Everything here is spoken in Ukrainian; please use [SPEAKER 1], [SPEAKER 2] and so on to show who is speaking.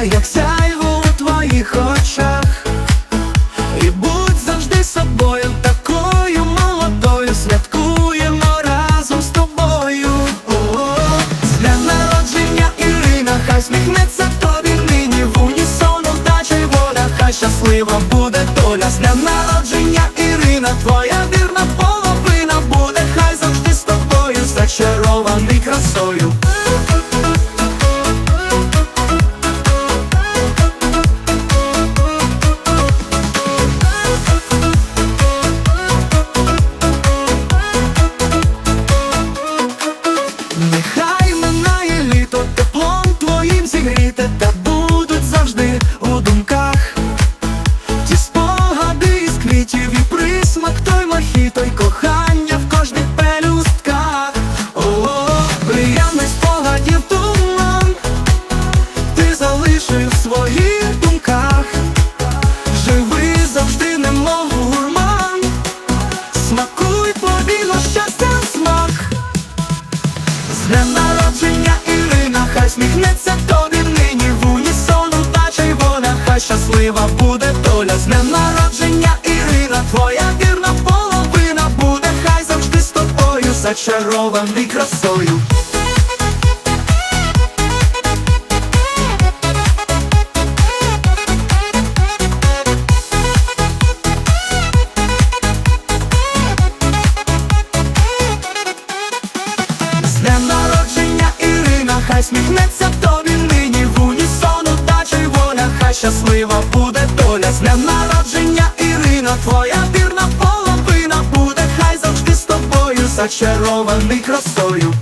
[SPEAKER 1] сонце, як сяйво у твоїх очах, і будь завжди собою, такою молодою, святкуємо разом з тобою. О -о -о. З дня народження Ірина, хай сміхнеться тобі нині, в унісон удача й воля, хай щаслива буде доля, з дня народження Ірина, твоя вірна половина буде, хай завжди з тобою, зачарований красою. Зігріте, та будуть завжди у думках. Ті спогади із квітів і присмак той мохіто й кохання в кожних пелюстках. О, приємний спогадів туман, ти залишив в своїх думках. Живи завжди, немов гурман, смакуй повільно щастя смак. З днем народження сміхнеться тобі зачарований красою. Хай сміхнеться тобі нині в унісон удача й воля, хай щаслива буде доля. З днем народження Ірина, твоя вірна половина зачарований красою.